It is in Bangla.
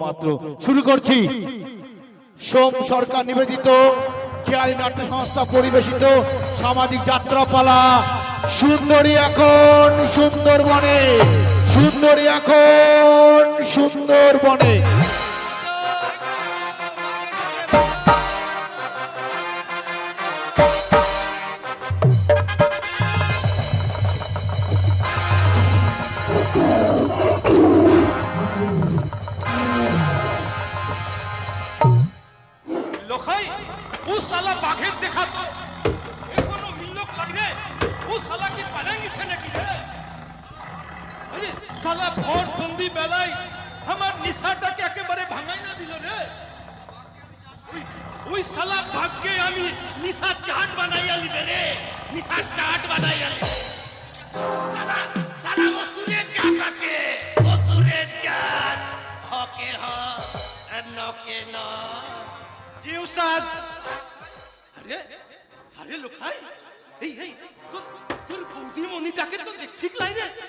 মাত্র শুরু করছি। সোম সরকার নিবেদিত, খেয়ালি নাট্য সংস্থা পরিবেশিত, সামাজিক যাত্রাপালা, সুন্দরী এখন সুন্দরবনে, সুন্দরী এখন সুন্দরবনে। বাঘের দেখা তো। এখনও মিলল কই রে। ও শালা কি পালা নিচ্ছে নাকি রে? আরে শালা ভোর সন্ধি বেলায় আমার নিশাটাকে একেবারে ভাঙাই না দিল রে। ওই- শালা ভাগ্যে আমি নিশা চাট বানাইয়া লিবে রে। নিশা চাট বানাইয়া লিবে শালা শালা মসুরের জাত আছে। মসুরের জাত। হকে হ নকে উস্তাদ। আরে আরে লোকাই এই এই তোর তোর বৌদি মনিটাকে তো দেখছি লাই ওকে